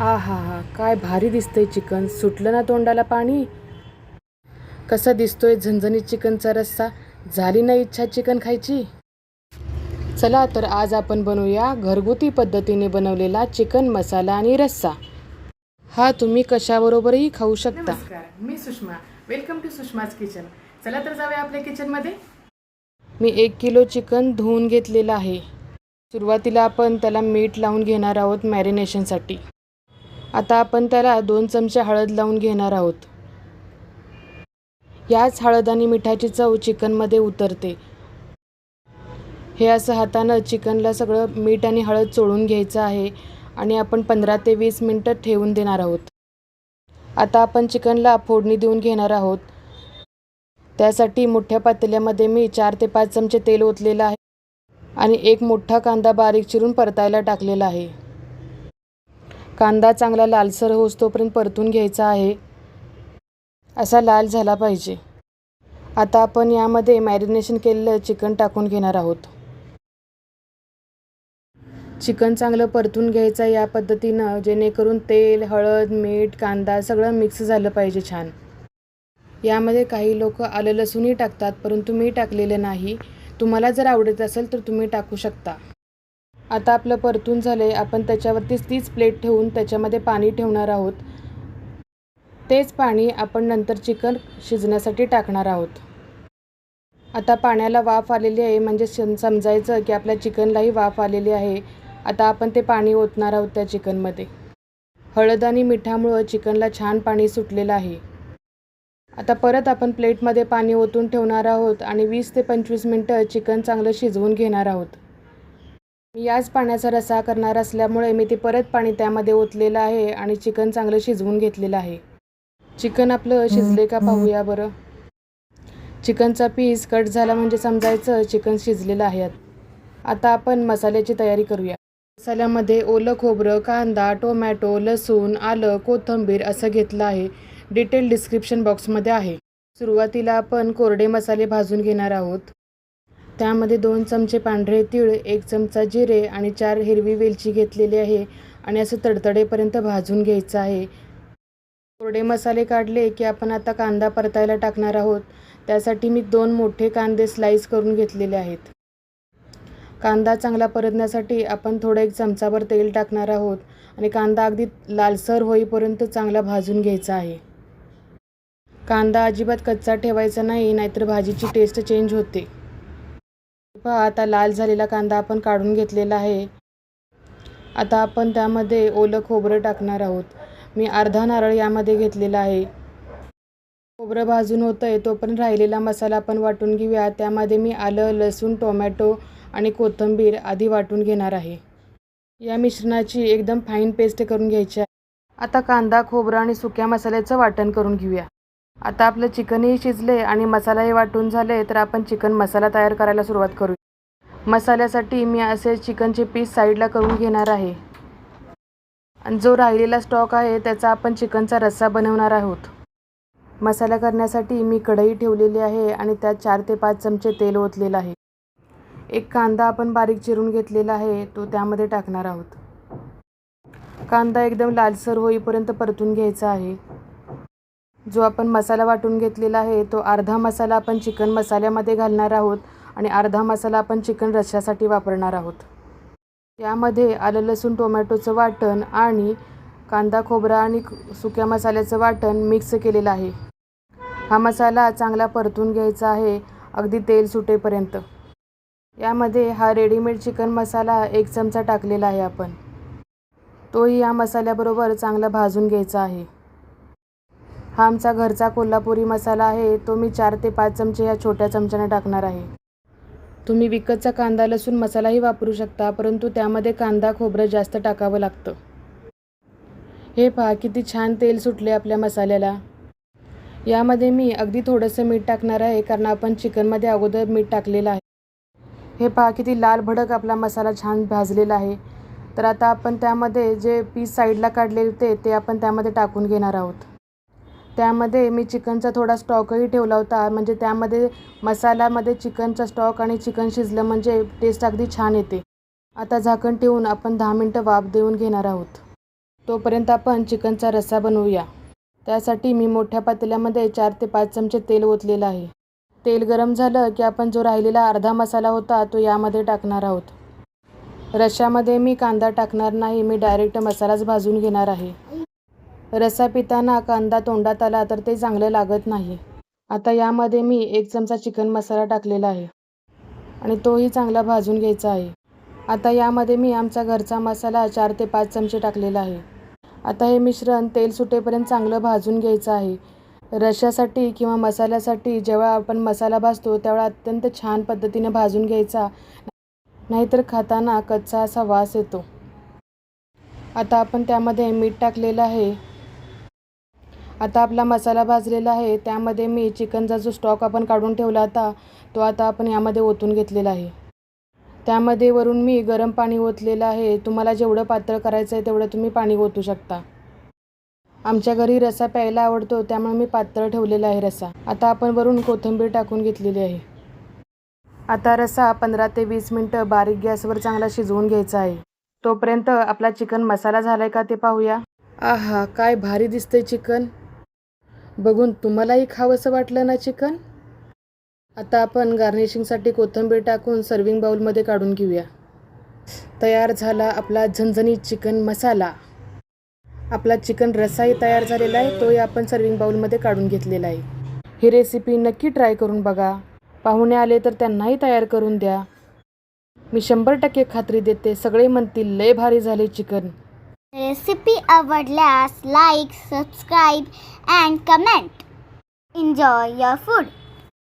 आ हा हा काय भारी दिसतंय चिकन. सुटलं ना तोंडाला पाणी? कसा दिसतोय झणझणीत चिकनचा रस्सा? झाली ना इच्छा चिकन खायची? चला तर आज आपण बनवूया घरगुती पद्धतीने बनवलेला चिकन मसाला आणि रस्सा. हा तुम्ही कशाबरोबरही खाऊ शकता. नमस्कार मी Sushma. Welcome to Sushma's kitchen चला तर जाऊया आपल्या किचनमध्ये मी एक किलो चिकन धुवून घेतलेलं आहे. सुरुवातीला आपण त्याला मीठ लावून घेणार आहोत मॅरिनेशनसाठी. आता आपण त्याला दोन चमचे हळद लावून घेणार आहोत. याच हळद आणि मिठाची चव चिकनमध्ये उतरते. हे असं हातानं चिकनला सगळं मीठ आणि हळद चोळून घ्यायचं आहे आणि आपण पंधरा ते वीस मिनटं ठेवून देणार आहोत. आता आपण चिकनला फोडणी देऊन घेणार आहोत. त्यासाठी मोठ्या पातेल्यामध्ये मी चार ते पाच चमचे तेल ओतलेलं आहे आणि एक मोठा कांदा बारीक चिरून परतायला टाकलेला आहे. कांदा चांगला लालसर होस तोपर्यंत परतून घ्यायचा आहे. असा लाल झाला पाहिजे. आता आपण यामध्ये मॅरिनेशन केलेलं चिकन टाकून घेणार आहोत. चिकन चांगलं परतून घ्यायचं या पद्धतीनं जेणेकरून तेल हळद मीठ कांदा सगळं मिक्स झालं पाहिजे छान. यामध्ये काही लोक आलं लसूणही टाकतात परंतु मी टाकलेलं नाही. तुम्हाला जर आवडत असेल तर तुम्ही टाकू शकता. आता आपलं परतून झालं आहे आपण त्याच्यावरतीच तीच प्लेट ठेवून त्याच्यामध्ये पाणी ठेवणार आहोत. तेच पाणी आपण नंतर चिकन शिजण्यासाठी टाकणार आहोत. आता पाण्याला वाफ आलेली आहे. म्हणजे सम समजायचं की आपल्या चिकनलाही वाफ आलेली आहे. आता आपण ते पाणी ओतणार आहोत त्या चिकनमध्ये. हळद आणि मिठामुळं चिकनला छान पाणी सुटलेलं आहे. आता परत आपण प्लेटमध्ये पाणी ओतून ठेवणार आहोत आणि वीस ते पंचवीस मिनटं चिकन चांगलं शिजवून घेणार आहोत. मी याच पाण्याचा रसा करणार असल्यामुळे मी ते परत पाणी त्यामध्ये ओतलेलं आहे आणि चिकन चांगलं शिजवून घेतलेलं आहे. चिकन आपलं शिजले का पाहूया बरं. चिकनचा पीस कट झाला म्हणजे समजायचं चिकन शिजलेलं आहे आता आपण मसाल्याची तयारी करूया. मसाल्यामध्ये ओलं खोबरं कांदा टोमॅटो लसूण आलं कोथिंबीर असं घेतलं आहे. डिटेल डिस्क्रिप्शन बॉक्समध्ये आहे. सुरुवातीला आपण कोरडे मसाले भाजून घेणार आहोत. त्यामध्ये दोन चमचे पांढरे तीळ एक चमचा जिरे आणि चार हिरवी वेलची घेतलेली आहे आणि असं तडतडेपर्यंत भाजून घ्यायचं आहे. कोरडे मसाले काढले की आपण आता कांदा परतायला टाकणार आहोत. त्यासाठी मी दोन मोठे कांदे स्लाईस करून घेतलेले आहेत. कांदा चांगला परतण्यासाठी आपण थोडं एक चमचाभर तेल टाकणार आहोत आणि कांदा अगदी लालसर होईपर्यंत चांगला भाजून घ्यायचा आहे. कांदा अजिबात कच्चा ठेवायचा नाही नाहीतर भाजीची टेस्ट चेंज होते. पहा आता लाल झालेला कांदा आपण काढून घेतलेला आहे. आता आपण त्यामध्ये ओलं खोबरं टाकणार आहोत. मी अर्धा नारळ यामध्ये घेतलेला आहे. खोबरं भाजून होतं आहे तोपर्यंत राहिलेला मसाला आपण वाटून घेऊया. त्यामध्ये मी आलं लसूण टोमॅटो आणि कोथिंबीर आधी वाटून घेणार आहे. या मिश्रणाची एकदम फाईन पेस्ट करून घ्यायची आहे. आता कांदा खोबरं आणि सुक्या मसाल्याचं वाटण करून घेऊया. आता आपलं चिकनही शिजले आणि मसालाही वाटून झाले तर आपण चिकन मसाला तयार करायला सुरुवात करू. मसाल्यासाठी मी असे चिकनचे पीस साईडला करून घेणार आहे. आणि जो राहिलेला स्टॉक आहे त्याचा आपण चिकनचा रस्सा बनवणार आहोत. मसाला करण्यासाठी मी कढई ठेवलेली आहे आणि त्यात चार ते पाच चमचे तेल ओतलेलं आहे. एक कांदा आपण बारीक चिरून घेतलेला आहे तो त्यामध्ये टाकणार आहोत. कांदा एकदम लालसर होईपर्यंत परतून घ्यायचा आहे. जो आपण मसाला वाटून घेतलेला आहे तो अर्धा मसाला आपण चिकन मसाल्यामध्ये घालणार आहोत आणि अर्धा मसाला आपण चिकन रश्श्यासाठी वापरणार आहोत. यामध्ये आलं लसूण टोमॅटोचं वाटण आणि कांदा खोबरा आणि सुक्या मसाल्याचं वाटण मिक्स केलेलं आहे. हा मसाला चांगला परतून घ्यायचा आहे अगदी तेल सुटेपर्यंत. यामध्ये हा रेडीमेड चिकन मसाला एक चमचा टाकलेला आहे आपण. तोही या मसाल्याबरोबर चांगला भाजून घ्यायचा आहे. हा आमचा घरचा कोल्हापुरी मसाला आहे तो मी चार ते पाच चमचे ह्या छोट्या चमच्याने टाकणार आहे. तुम्ही विकतचा कांदा लसूण मसालाही वापरू शकता परंतु त्यामध्ये कांदा खोबरं जास्त टाकावं लागतं. हे पहा किती छान तेल सुटले आपल्या मसाल्याला. यामध्ये मी अगदी थोडंसं मीठ टाकणार आहे कारण आपण चिकनमध्ये अगोदर मीठ टाकलेलं आहे. हे पहा किती लाल भडक आपला मसाला छान भाजलेला आहे. तर आता आपण त्यामध्ये जे पीस साईडला काढले होते ते आपण त्यामध्ये टाकून घेणार आहोत. त्यामध्ये मी चिकनचा थोडा स्टॉकही ठेवला होता. म्हणजे त्यामध्ये मसाल्यामध्ये चिकनचा स्टॉक आणि चिकन शिजलं म्हणजे टेस्ट अगदी छान येते. आता झाकण ठेवून आपण दहा मिनटं वाफ देऊन घेणार आहोत. तोपर्यंत आपण चिकनचा रस्सा बनवूया. त्यासाठी मी मोठ्या पातेल्यामध्ये चार ते पाच चमचे तेल ओतलेलं आहे. तेल गरम झालं की आपण जो राहिलेला अर्धा मसाला होता तो यामध्ये टाकणार आहोत. रश्श्यामध्ये मी कांदा टाकणार नाही मी डायरेक्ट मसालाच भाजून घेणार आहे. रस्सा पिताना कांदा तोंडात आला तर ते चांगलं लागत नाही. आता यामध्ये मी एक चमचा चिकन मसाला टाकलेला आहे. आणि तोही चांगला भाजून घ्यायचा आहे. आता यामध्ये मी आमचा घरचा मसाला चार ते पाच चमचे टाकलेला आहे. आता हे मिश्रण तेल सुटेपर्यंत चांगलं भाजून घ्यायचं आहे. रशासाठी किंवा मसाल्यासाठी जेव्हा आपण मसाला भाजतो तेव्हा अत्यंत छान पद्धतीने भाजून घ्यायचा नाहीतर खाताना कच्चा असा वास येतो. आता आपण त्यामध्ये मीठ टाकलेलं आहे. आता आपला मसाला भाजलेला आहे त्यामध्ये मी चिकनचा जो स्टॉक आपण काढून ठेवला होता तो आता आपण यामध्ये ओतून घेतलेला आहे. त्यामध्ये वरून मी गरम पाणी ओतलेलं आहे तुम्हाला जेवढं पातळ करायचं आहे तेवढं तुम्ही पाणी ओतू शकता. आमच्या घरी रस्सा प्यायला आवडतो त्यामुळे मी पातळ ठेवलेला आहे रस्सा आता आपण वरून कोथिंबीर टाकून घेतलेली आहे. आता रस्सा पंधरा ते वीस मिनटं बारीक गॅसवर चांगला शिजवून घ्यायचा आहे. तोपर्यंत आपला चिकन मसाला झाला आहे का ते पाहूया. आहा काय भारी दिसतंय चिकन. बघून तुम्हालाही खावंसं वाटलं ना चिकन? आता आपण गार्निशिंगसाठी कोथिंबीर टाकून सर्विंग बाउलमध्ये काढून घेऊया. तयार झाला आपला झणझणीत चिकन मसाला. आपला चिकन रस्साही तयार झालेला आहे तोही आपण सर्विंग बाउलमध्ये काढून घेतलेला आहे. ही रेसिपी नक्की ट्राय करून बघा. पाहुणे आले तर त्यांनाही तयार करून द्या. मी शंभर टक्के खात्री देते सगळे म्हणतील लय भारी झाले chicken. Recipe our last like, subscribe and comment. Enjoy your food.